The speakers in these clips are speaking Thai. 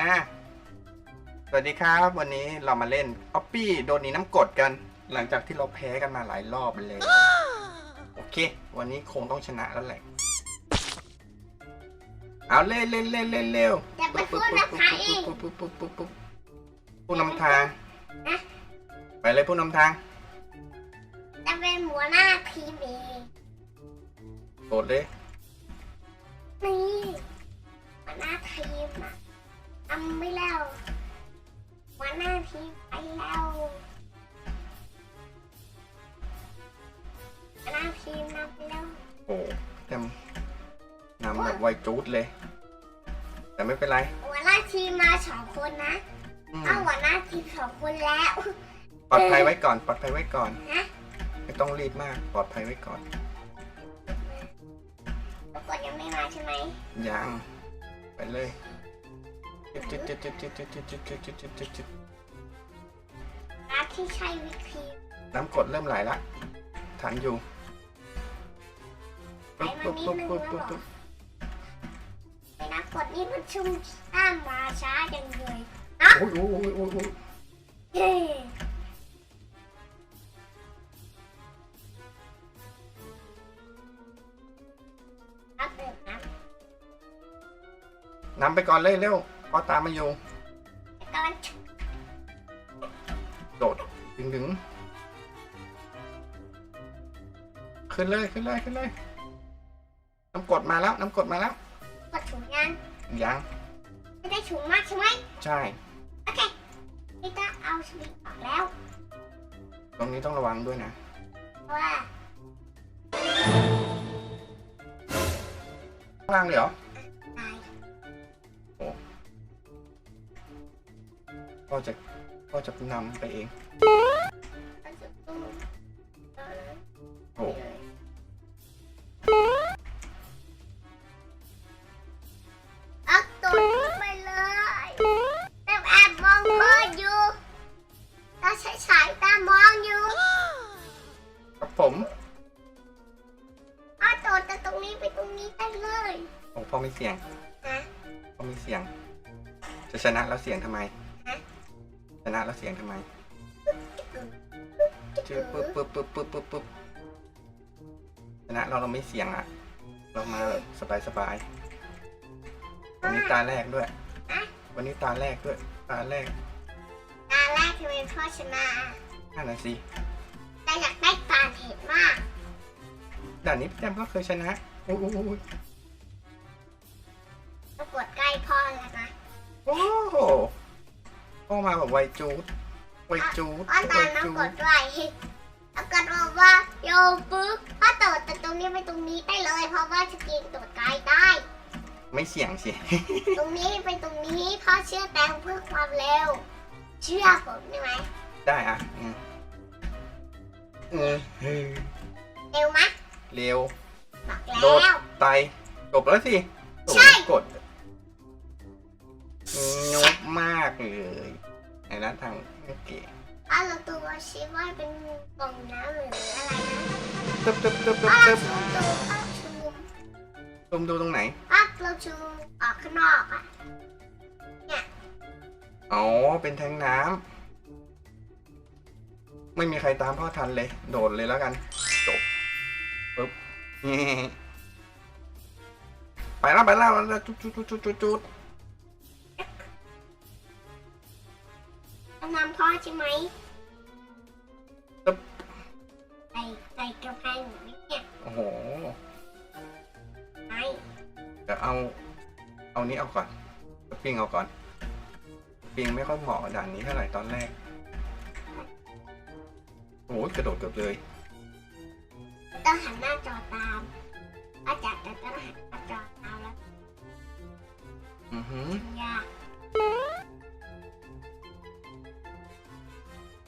อะสวัสดีครับวันนี้เรามาเล่นออปปี้โดนหนีน้ำกรดกัน หลังจากที่เราแพ้กันมาหลายรอบเลยโอเค วันนี้คงต้องชนะแล้วแหละเอาเล่นเล่นเล่นเล่นเร็วอยากไปพูดกับใครเองปุ๊บปุ๊บปุ๊บปุ๊บปุ๊บผู้นำทางนะไปเลยผู้นำทางจะเป็นหัวหน้าทีมเองโดดเลยนี่หัวหน้าทีมอะ ทำไม่แล้วหัวหน้าทีมไปแล้วหัวหน้าทีมนำไปแล้วโอ้เต็มนำแบบไวจูดเลย แต่ไม่เป็นไรหัวหน้าทีมมาสองคนนะอืมเอาหัวหน้าทีมสองคนแล้วปลอดภัยไว้ก่อน ปลอดภัยไว้ก่อนฮะไม่ต้องรีบมาก ปลอดภัยไว้ก่อน ทุกคนยังไม่มาใช่ไหมยัง ไปเลย จุดจุดจุดจุดจุดจุดจุดจุดจุดจุดจุดจุดร้านที่ใช่วิธีน้ำกรดเริ่มไหลละทันอยู่ปุ๊บปุ๊บปุ๊บปุ๊บปุ๊บปุ๊บในนักดนี่มันชุ่มข้ามาช้าจังเลยโอ้ยโอ้ยโอ้ยโอ้ยโอ้ยเฮ้รับเดิมน้ำนำไปก่อนเลยเร็ว พอตามมาอยู่กำลังโดดดึงดึงขึ้นเลยขึ้นเลยขึ้นเลยน้ำกรดมาแล้วน้ำกรดมาแล้วกดถุงยังยังไม่ได้ถุงมากใช่ไหมใช่โอเคนี่ก็เอาสลิปออกแล้ว ตรงนี้ต้องระวังด้วยนะเพราะว่าข้างล่างเลยเหรอ พ่อจะพ่อจะนำไปเองก็จะตู้เออโอ้เอาตัวนี้ไปเลยแต่แอบมองพ่ออยู่เราใช้สายตามองอยู่กับผมเอาตัวจากตรงนี้ไปตรงนี้ได้เลยโอ้พ่อไม่เสี่ยงนะพ่อไม่เสี่ยง จะชนะแล้วเสี่ยงทำไมฮะช นะแล้วเสี่ยงทำไมชื่อปุ๊บปุ๊บปุ๊บปุ๊บปุ๊บปุ๊บชนะเราเราไม่เสี่ยงอะ เรามาแบบสบายสบายๆวันนี้ตาแรกด้วย วันนี้ตาแรกด้วย ตาแรก ตาแรกทำไมพ่อชนะนั่นน่ะสิแต่อยากได้การเห็นมากด่านนี้พี่แจมก็เคยชนะโอ้โพ่อมาแบบไวจูดไวจูดพ่อไวตามจูน้ำกดดด้วยแล้วก็บอกว่าโยปึ๊กพ่อโดดจากตรงนี้ไปตรงนี้ได้เลย เพราะว่าสกินโดดไกลได้ ไม่เสี่ยงสิ ตรงนี้ไปตรงนี้พ่อเชื่อแตงเพื่อความเร็ว เชื่อผมได้ไหมได้อะอืมเออเฮ้ยเร็วไหมเร็ว บอกโดด แล้ว ไตจบแล้วสิโอ้โหใช่ กดงบ มากเลยในนั้นทางเก๋ถ้าเราตัวชี้ว่าเป็นกล่องน้ำหรืออะไรนะตึ๊บตึ๊บตึ๊บตึ๊บถ้าตึ๊บเราชูตัวถ้าเราชูซูมดูตรงไหนถ้าเราชูออกข้างนอกอะอ๋อเป็นแทงน้ำไม่มีใครตามพ่อทันเลย โดดเลยแล้วกันจบปึ๊บไปแล้วไปแล้วไปแล้วจุดจุดจุดจุดจุด นำพ่อใช่ไหมตึ๊บใส่ใส่กระเพราหมูเนี่ยโอ้โห ไม่เดี๋ยวเอา เอานี้เอาก่อนปิ้งเอาก่อนปิ้งไม่ค่อยเหมาะกับด่านนี้เท่าไหร่ตอนแรก โอ้โหกระโดดเกือบเลย ต้องหันหน้าจอตามอาจารย์จะต้องหันหน้าจอตามแล้วอือหือยาก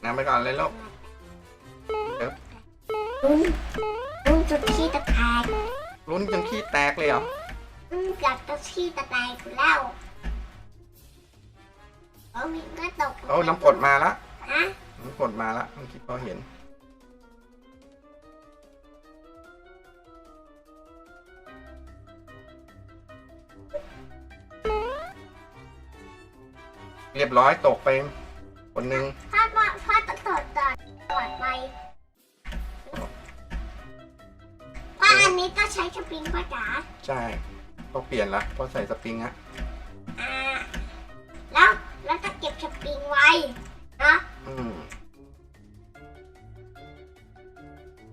นำไปก่อนเลยลูกลุ้นลุ้นจุดที่ตะแคงลุ้นจนขี้แตกเลยเหรออืมเกับจะที่ตะแคงอยู่แล้วเออมีก็ตกโอ้น้ำกรดมาละฮะน้ำกรดมาละเมื่อกี้พอเห็นเรียบร้อยตกไปคนหนึ่ง อตรวจไปพ่ออันนี้ต้องใช้สปริงพ่อจ๋าใช่ต้องเปลี่ยนละเพราะใส่สปริงอะอ่าแล้วแล้วจะเก็บสปริงไว้เนาะอืม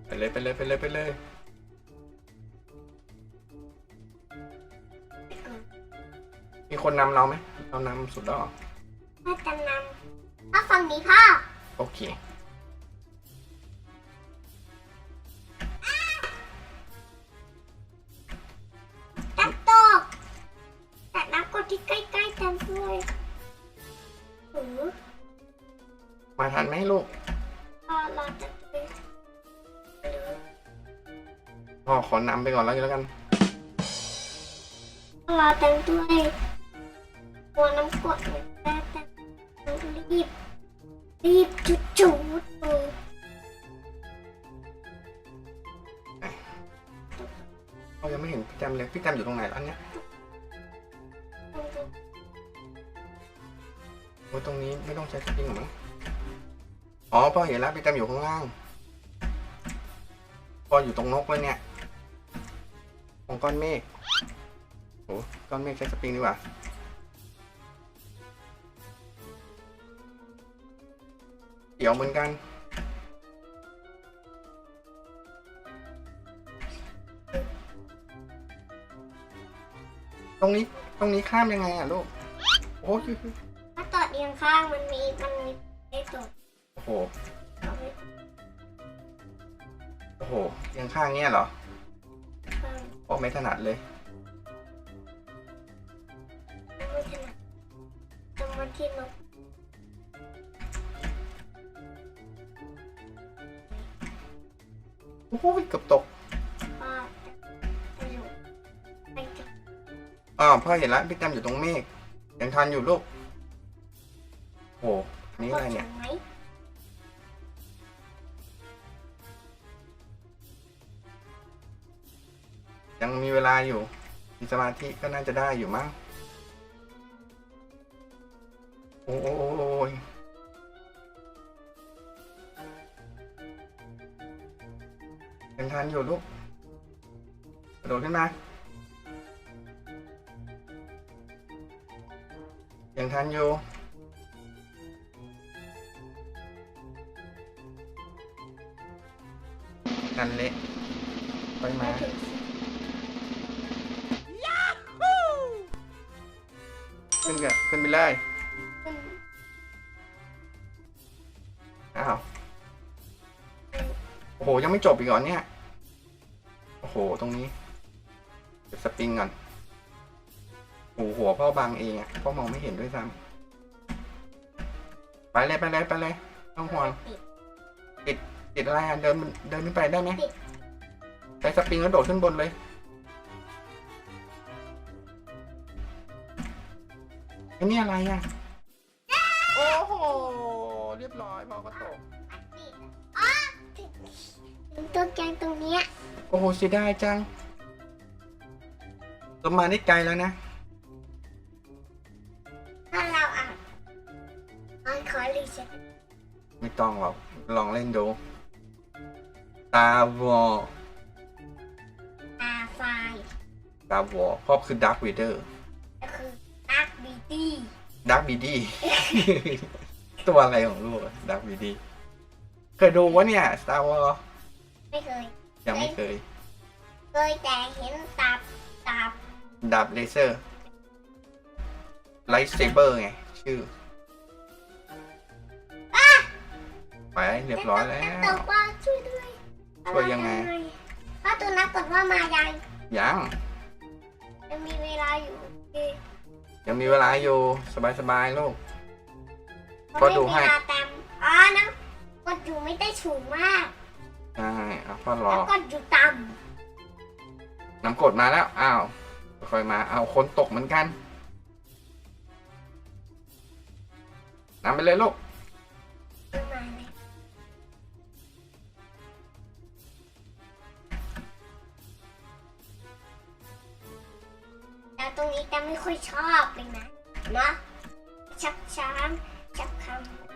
ไปเลยไปเลยไปเลยไปเลย มีคนนำเราไหมเรานำสุดแล้วเหรอพ่อจะนำพ่อฟังนี้พ่อ โอเค แล้วกันแล้วกันเราแต่งด้วยตัวน้ำกรดเหมือนกันแต่งรีบ รีบจุดจุดๆเลยเรายังไม่เห็นพี่แจมเลยพี่แจมอยู่ตรงไหนแล้วเนี่ยโอ้ตรงนี้ไม่ต้องใช้สปริงหรอมั้งอ๋อพ่อเห็นแล้วพี่แจมอยู่ข้างล่างพ่ออยู่ตรงนกเลยเนี่ย ตรงก้อนเมฆโอ้ก้อนเมฆใช้สปริงดีกว่าเดี๋ยวเหมือนกันตรงนี้ตรงนี้ข้ามยังไงอะลูก โอ้ยถ้าตอดเอียงข้างมันมีมันมีไอ้ตัวโอ้โหเอาไว้โอ้โหเอียงข้างเนี้ยเหรอข้างโอ้ ไม่ถนัดเลยไม่ถนัดตรงมันที่นกโอ้ยเกือบตกพ่อจะอยู่ไปจุดอ้าวพ่อเห็นแล้วพี่แจมอยู่ตรงเมฆยังทันอยู่ลูกโอ้โหอันนี่อะไรเนี่ย ยังมีเวลาอยู่ มีสมาธิก็น่าจะได้อยู่มั้ง โอ้โอ้โอ้โอ้ยยังทันอยู่ลูกกระโดดขึ้นมา ยังทันอยู่นั่นเละไปมา ขึ้นกันขึ้นไปเลยขึ้นอ้าวโอ้โห ยังไม่จบอีกเหรอเนี่ย โอ้โห ตรงนี้เก็บสปริงก่อนโอ้โหหัวพ่อบังเองอะพ่อมองไม่เห็นด้วยซ้ำไปเลยไปเลยไปเลยต้องห่วงติดติดอะไรอะเดินเดินขึ้นไปได้ไหมติดใช้สปริงแล้วโดดขึ้นบนเลย อันนี้อะไรอะโอ้โห เรียบร้อยพ่อก็ตกติดอ๋อติดถึงตัวแกงตรงเนี้ยโอ้โหเสียดายจังเรามาได้ไกลแล้วนะ ถ้าเราอ่านออนขอรีเซ็ตไม่ต้องหรอก ลองเล่นดู ตาวอตาไฟ ตาวอพ่อคือดักวีเดอร์ก็คือ อาร์บีตี้ดักบีดีตัวอะไรของลูกดักบีดีเคยดูวะเนี่ย Star Wars ไม่เคย ยังไม่เคย เคยแต่เห็นตับตับดาบเลเซอร์ไลท์เซเบอร์ไง ชื่อไปเรียบร้อยแล้ว ตกว่าช่วยด้วยช่วยยังไงถ้าตัวนักกดว่ามายังยัง ยังมีเวลาอยู่ ยังมีเวลาอยู่สบายๆลูก ก็ดูให้เวลาตามอ๋อนะกดอยู่ไม่ได้สูงมากใช่เอาพ่อรอ แล้วกดอยู่ต่น้ำกรดมาแล้ว อ้าว ค่อยมา เอาคนตกเหมือนกันนำไปเลยลูกำประมาณนี้แล้วตรงนี้จะไม่ค่อยชอบเลย นะเนาะชักช้างชักค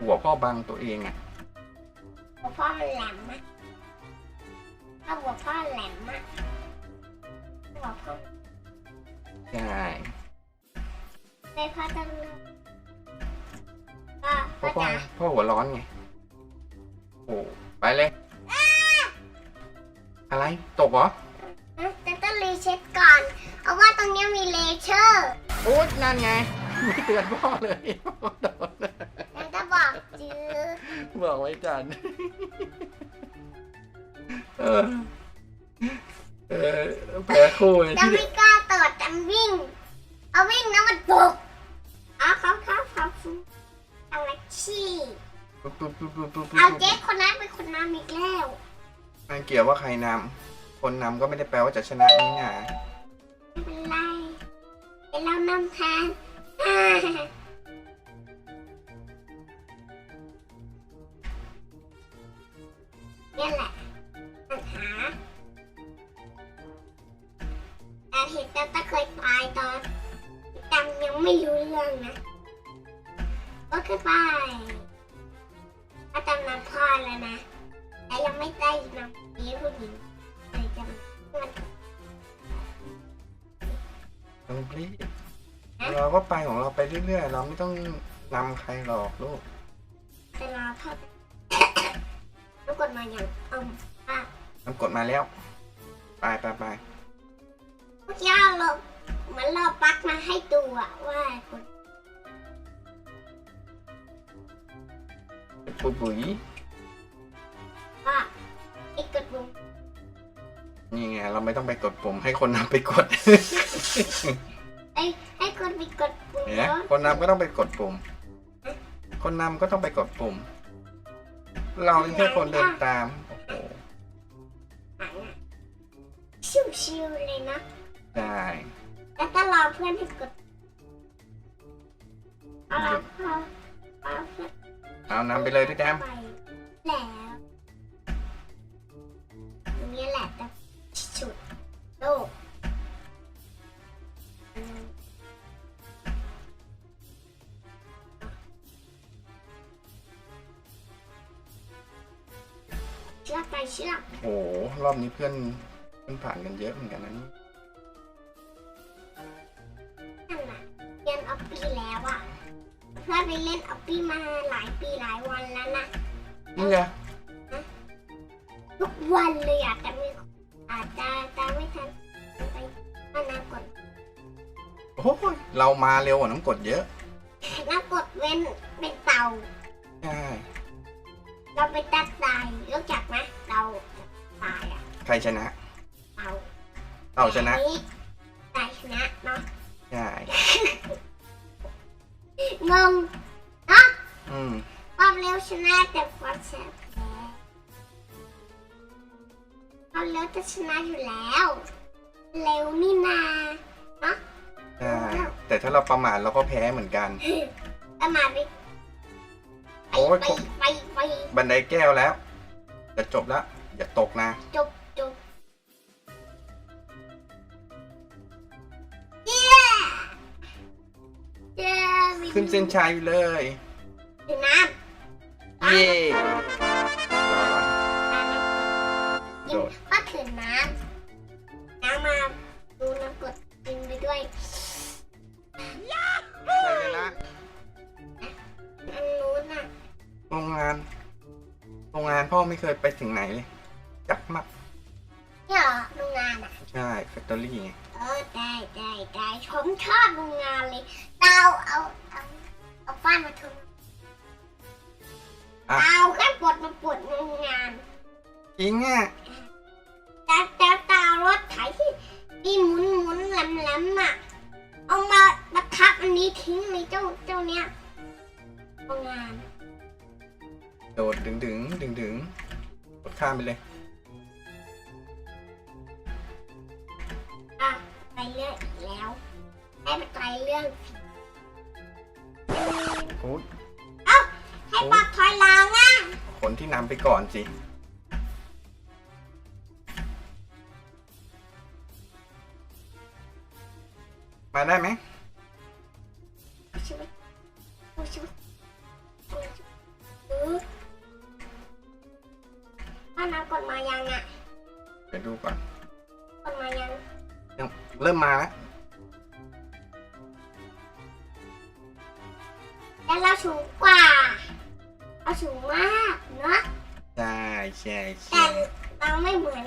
หัวพ่อบังตัวเองอะำหัวพ่อมันแหลมมากถ้าหัวพ่อแหลมมากหัวพ่อใช่ไม่พ่อต้องเลือกก็พ่อก็พ่อจะพ่อหัวร้อนไง โอ้ไปเลย อะไร ตกเหรอจะต้องรีเช็คก่อนเพราะว่าตรงเนี้ยมีเลเชอร์ โอ๊ยนั่นไง ไม่เตือนพ่อเลยโดนแล้วก็บอกจื้อบอกไว้จันเออเออแพ้คู่เลยจะที่ไม่กล้าตอดจะวิ่ง เอาวิ่งนะมันบุกเอาเขาเขาเขาฟูเอาละชี่ปุ๊บปุ๊บปุ๊บปุ๊บปุ๊บเอาเจ๊คนนั้นเป็นคนนำอีกแล้วไม่เกี่ยวว่าใครนำคนนำก็ไม่ได้แปลว่าจะชนะนี่นาไม่เป็นไรเดี๋ยวเรานำแทนอ่าเนี่แหละปัญหาแต่เห็นแต่ตาเคยตายตอนจำยังไม่รู้เรื่องนะก็คือไปก็จำนำพ่อแล้วนะ แต่ยังไม่ได้นำนี้ผู้หญิงเลยจำมันต้องรีบ เราก็ไปของเราไปเรื่อยๆ เราไม่ต้องนำใครหรอกลูกแต่รอพ่อทุกคนมาอย่างเอมอะนำกดมาแล้ว ไปไปไปเมื่อกี้เราเหมือนเราปลั๊กมาให้ดูอะว่าคนปุ๋ยปุ๋ยว่าไอ้กดปุ่มนี่ไง เราไม่ต้องไปกดปุ่มให้คนนำไปกด ไอ้ ให้คนไปกดปุ่มเนี่ยแล้วคนนำก็ต้องไปกดปุ่ม คนนำก็ต้องไปกดปุ่ม เราเป็นแค่คนเดินตามโอ้โหหายอะชิวๆเลยนะ ได้แล้วก็รอเพื่อนให้กดเอาละพอเอาเพื่อนเอานำไปเลยพี่แดมไปแล้วตรงนี้แหละแต่สุดโลก ชือกไปเชือกโอ้โหรอบนี้เพื่อนเพื่อนผ่านกันเยอะเหมือนกันนะนี่นั่นน่ะเรียนออปปี้แล้วอะเพื่อนไปเล่นออปปี้มาหลายปีหลายวันแล้วนะนี่ไงทุกวันเลยอะแต่ไม่อาจจะตามไม่ทันไปมานากดโอ้ยเรามาเร็วกว่าน้ำกดเยอะนากดเว้นเป็นเต่าใช่ เราไปตัดตายรู้จักไหมเต่าตายอะใครชนะเต่าเต่าชนะแต่ตายชนะเนาะใช่งงเนาะอืมความเร็วชนะแต่ความแสบแพ้ความเร็วจะชนะอยู่แล้ว เร็วนี่นาเนาะใช่แต่ถ้าเราประมาทเราก็แพ้เหมือนกันประมาทไป โอ้ยไปไปไปบันไดแก้วแล้วจะจบแล้ว อย่าตกนะ จบจบเย้เย้มีขึ้นเส้นชัยเลยถึงน้ำเย่รอกินก็ถือน้ำน้ำมาดูน้ำกดกินไปด้วยใครชนะอันนู้นน่ะ โรงงาน โรงงานพ่อไม่เคยไปถึงไหนเลยจักมากเนี่ยเหรอโรงงานอะ ใช่แฟคทอรี่ไงเออได้ได้ได้ผมชอบโรงงานเลยเราเอาเอาเอาฟ้านมาทุบอะเอาแค่ปวดมาปวดโรงงานจริงอะแต่แต่ตารถไถที่ที่หมุนหมุนแหลมแหลมอะเอามามาทับอันนี้ทิ้งเลยเจ้าเจ้าเนี้ยโรงงาน โดดดึงดึงดึงดึงกดข้ามไปเลยอะไปเรื่องอีกแล้วให้ไปไกลเรื่องโอ้ยให้ปรับถอยหลังอะคนที่นำไปก่อนสิมาได้ไหม ยวดูก่อนคนมายัง ยังเริ่มมาแล้ว แล้วเราสูงกว่า เราสูงมากเนาะ ใช่ใช่แต่ใช่เราไม่เหมือน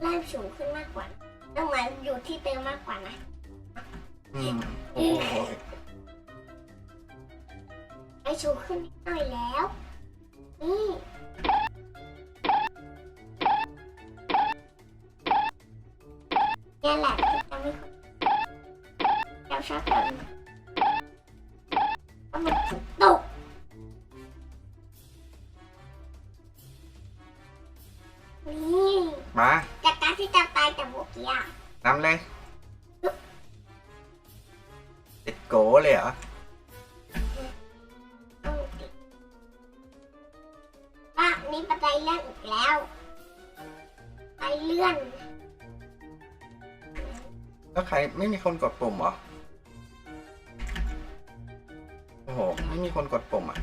เริ่มสูงขึ้นมากกว่าเราเหมือนอยู่ที่เดิมมากกว่านะ อืมโอ้โหไอสูงขึ้นนิดหน่อยแล้ว นี่ เนี่ยแหละที่ทำให้คนเราชอบแบบก็มันตก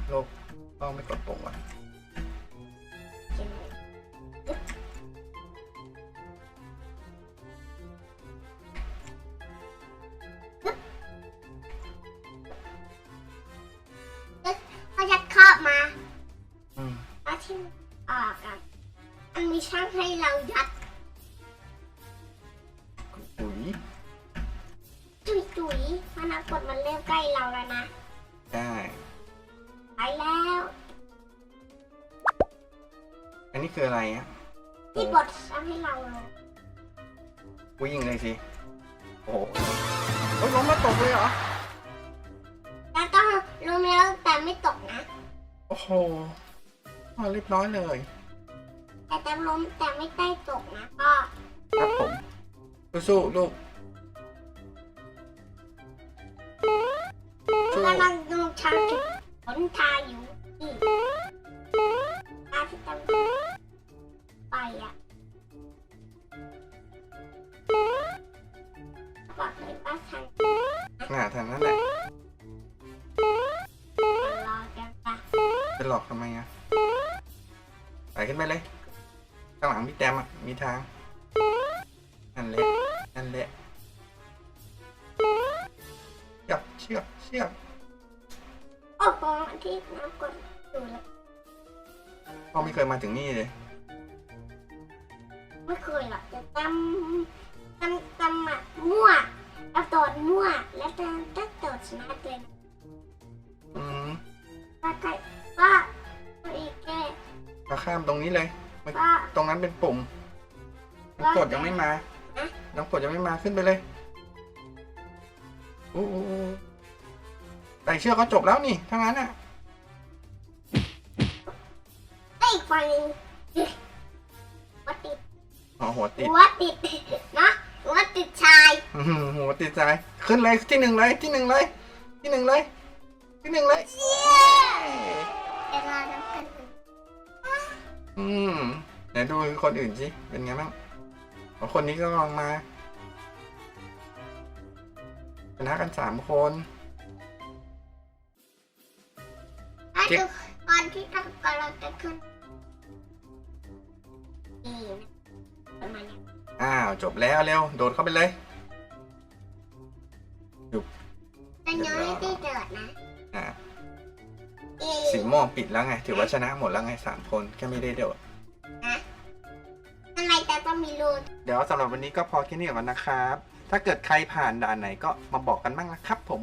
โลกต้องไม่กดปุ่มอะก็จะครอบมาอืมแล้วที่ออกอะมันมีช่องให้เรายัดปุ๋ยจุยจุยๆมันกดมันเริ่มใกล้เราแล้วนะได้ไป แล้ว อันนี้คืออะไรอะที่บดช่องให้เราลงวิ่งเลยสิ โอ้โหโอ้ยล้มแล้วตกเลยเหรอ แล้วก็ลงแล้วแต่ไม่ตกนะ โอ้โหมาเรียบร้อยเลย แต่แต่ล้มแต่ไม่ใต้ตกนะก็ครับผมสู้ๆลูกสู้ กำลังดูทางจุด ผลทายอยู่นี่ทางที่ต้องไปอะบอกเลยว่าทางหน้าทางนั้นแหละรอจังปะจะหลอกทำไมอะไปขึ้นไปเลย ข้างหลังพี่แตมอะ มีทาง นั่นแหละ นั่นแหละเชือกเชือกเชือก โอ้โหที่น้ำกดอยู่แล้วพ่อไม่เคยมาถึงนี่เลย ไม่เคยหรอกจะจำจำจำอะมั่วเอาตอดมั่ว แล้วจะจะตอดชนะตัวเองอืมว่าใครว่าตัวเองแก้เราข้ามตรงนี้เลยว่า ตรงนั้นเป็นปุ่มน้ำกดยังไม่มาฮะน้ำกดยังไม่มาขึ้นไปเลยอู้อู้อู้ แต่เชือกก็จบแล้วนี่ทั้งนั้นอะไอ้ยอีกฝั่งหนึงเฮ้ยหัวติดอ๋อหัวติดหัวติดเนาะหัวติดชายอื้อหือหัวติดใจขึ้นเลยที่หนึ่งเลยที่หนึ่งเลย ที่หนึ่งเลย ที่หนึ่งเลยเวลาน้ำกันอืมไหนดูคนอื่นสิเป็นไงบ้างอ๋อคนนี้ก็ลองมาชนะกันสามคน ถ้าจ๊ดูก่อนที่ทำก่อนเราจะขึ้นนี่นะประมาณนี้อ้าวจบแล้วเร็วโดดเข้าไปเลยแต่ยังไม่ได้เดิดนะอ่าสีม่วงปิดแล้วไง ถือว่าชนะหมดแล้วไงสามคนแค่ไม่ได้โดดทำไมแต่ต้องมีรูนเดี๋ยวสำหรับวันนี้ก็พอแค่นี้ก่อนนะครับ ถ้าเกิดใครผ่านด่านไหนก็มาบอกกันบ้างนะครับผม